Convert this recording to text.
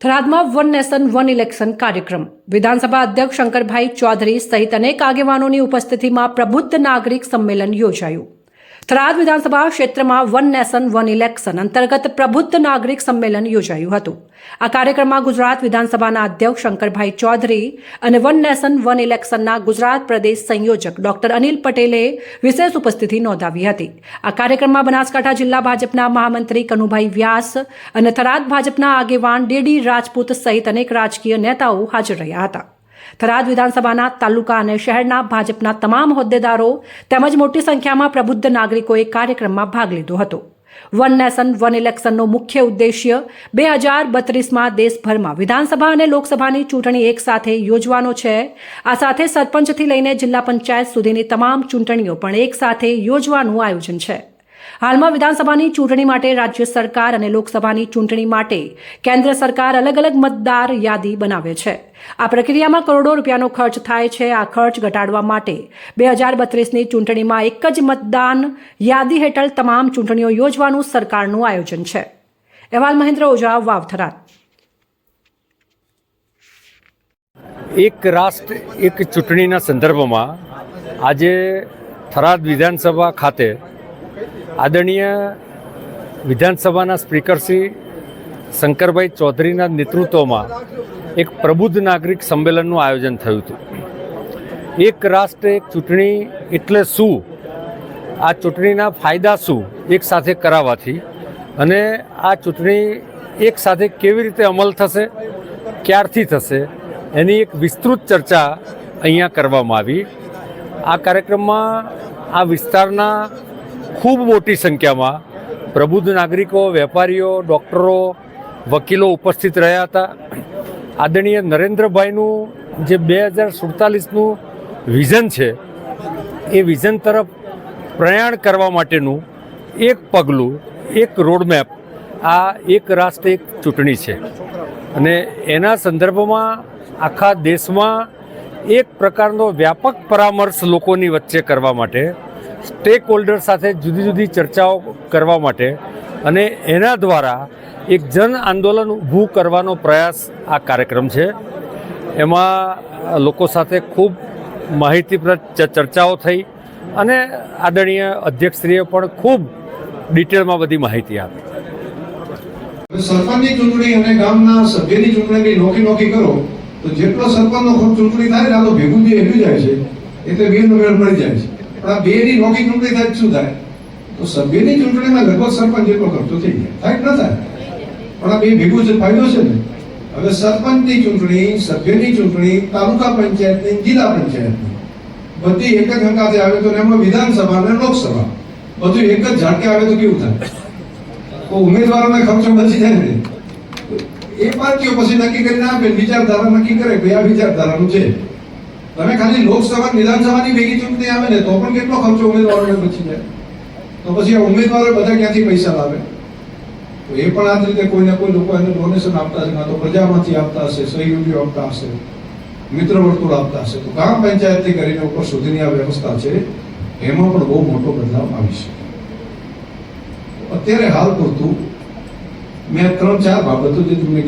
થરાદમાં one nation, one election કાર્યક્રમ. વિધાનસભા અધ્યક્ષ શંકરભાઈ ચૌધરી સહિત અનેક આગેવાનોની ઉપસ્થિતિમાં પ્રબુદ્ધ નાગરિક સંમેલન યોજાયું. થરાદ વિધાનસભા ક્ષેત્રમાં વન નેશન વન ઇલેક્શન અંતર્ગત પ્રબુદ્ધ નાગરિક સંમેલન યોજાયું હતું. આ કાર્યક્રમમાં ગુજરાત વિધાનસભાના અધ્યક્ષ શંકરભાઈ ચૌધરી અને વન નેશન વન ઇલેક્શનના ગુજરાત પ્રદેશ સંયોજક ડોક્ટર અનિલ પટેલે વિશેષ ઉપસ્થિતિ નોંધાવી હતી. આ કાર્યક્રમમાં બનાસકાંઠા જિલ્લા ભાજપના મહામંત્રી કનુભાઈ વ્યાસ અને થરાદ ભાજપના આગેવાન ડીડી રાજપૂત સહિત અનેક રાજકીય નેતાઓ હાજર રહ્યા હતા. થરાદ વિધાનસભાના તાલુકા અને શહેરના ભાજપના તમામ હોદ્દેદારો તેમજ મોટી સંખ્યામાં પ્રબુદ્ધ નાગરિકોએ કાર્યક્રમમાં ભાગ લીધો હતો. વન નેશન, વન ઇલેક્શનનો મુખ્ય ઉદ્દેશ્ય બે હજાર બત્રીસમાં દેશભરમાં વિધાનસભા અને લોકસભાની ચૂંટણી એક સાથે યોજવાનો છે. આ સાથે સરપંચથી લઈને જિલ્લા પંચાયત સુધીની તમામ ચૂંટણીઓ પણ એક સાથે યોજવાનું આયોજન છે. હાલમાં વિધાનસભાની ચૂંટણી માટે રાજ્ય સરકાર અને લોકસભાની ચૂંટણી માટે કેન્દ્ર સરકાર અલગ અલગ મતદાર યાદી બનાવે છે. આ પ્રક્રિયામાં કરોડો રૂપિયાનો ખર્ચ થાય છે. આ ખર્ચ ઘટાડવા માટે બે હજાર બત્રીસની ચૂંટણીમાં એક જ મતદાન યાદી હેઠળ તમામ ચૂંટણીઓ યોજવાનું સરકારનું આયોજન છે. અહેવાલ મહેન્દ્ર ઓઝા, વાવથરા. એક રાષ્ટ્ર, એક ચૂંટણીના સંદર્ભમાં આજે થરાદ વિધાનસભા ખાતે આદરણીય વિધાનસભાના સ્પીકર શ્રી શંકરભાઈ ચૌધરીના નેતૃત્વમાં એક પ્રબુદ્ધ નાગરિક સંમેલનનું આયોજન થયું હતું. એક રાષ્ટ્ર, એક ચૂંટણી એટલે શું? આ ચૂંટણીના ફાયદા શું? એક સાથે કરાવવાથી અને આ ચૂંટણી એક સાથે કેવી રીતે અમલ થશે? ક્યારથી થશે? એની એક વિસ્તૃત ચર્ચા અહીંયા કરવામાં આવી. આ કાર્યક્રમમાં આ વિસ્તારના ખૂબ મોટી સંખ્યામાં પ્રબુદ્ધ નાગરિકો, વેપારીઓ, ડૉક્ટરો, વકીલો ઉપસ્થિત રહ્યા હતા. આદરણીય નરેન્દ્રભાઈનું જે બે હજાર સુડતાલીસનું વિઝન છે, એ વિઝન તરફ પ્રયાણ કરવા માટેનું એક પગલું, એક રોડમેપ આ એક રાષ્ટ્ર એક ચૂંટણી છે. અને એના સંદર્ભમાં આખા દેશમાં એક પ્રકારનો વ્યાપક પરામર્શ લોકોની વચ્ચે કરવા માટે સ્ટેક હોલ્ડર સાથે જુદી જુદી ચર્ચાઓ કરવા માટે અને એના દ્વારા એક જન આંદોલન ઊભું કરવાનો પ્રયાસ આ કાર્યક્રમ છે. એમાં લોકો સાથે ખૂબ માહિતીપ્રદ ચર્ચાઓ થઈ અને આદરણીય અધ્યક્ષશ્રીએ પણ ખૂબ ડિટેલમાં બધી માહિતી આપી. સરપંચની ચૂંટણી અને ગામના સભ્યની ચૂંટણી નોખી નોખી કરો. તો જેટલો સરપંચનો ખર્ચ ચૂંટણી થાય ને આ તો ભેગું બે હેલ્યું જાય છે, એટલે બે નો મેળ મળી જાય છે. પણ આ બે ની નોખી ચૂંટણી થાય શું થાય? તો સભ્યની ચૂંટણીમાં લગભગ સરપંચ જેટલો ખર્ચો થઈ જાય. થાય ન થાય? પણ આ બે ભેગું છે ફાયદો છે ને, હવે સરપંચની ચૂંટણી, સભ્યની ચૂંટણી, તાલુકા પંચાયતની, જિલ્લા પંચાયતની, બધી એક જ હંકાતે આવે તો એમાં વિધાનસભા અને લોકસભા, બધું એક જ ઝાટકે આવે તો કેવું થાય? તો ઉમેદવારોને ખર્ચો બચી જાય ને? એ પાર્ટીઓ પછી નક્કી કરીને આપે, વિચારધારા નક્કી કરે કે આ વિચારધારાનું છે. તમે ખાલી લોકસભા વિધાનસભાની ભેગી ચૂંટણી આવે ને, તો પણ કેટલો ખર્ચો ઉમેદવારોને પછી જાય? તો પછી આ ઉમેદવારો બધા ક્યાંથી પૈસા લાવે? તો એ પણ આ જ રીતે કોઈને કોઈ લોકો એને ડોનેશન આપતા હશે તો પ્રજામાંથી આપતા હશે, સહયોગીઓ આપતા હશે, મિત્ર વર્તુળ આપતા હશે. તો ગ્રામ પંચાયતથી કરીને ઉપર સુધીની આ વ્યવસ્થા છે, એમાં પણ બહુ મોટો બદલાવ આવી શકે. અત્યારે હાલ પૂરતું મેં ત્રણ ચાર બાબતો જે તમને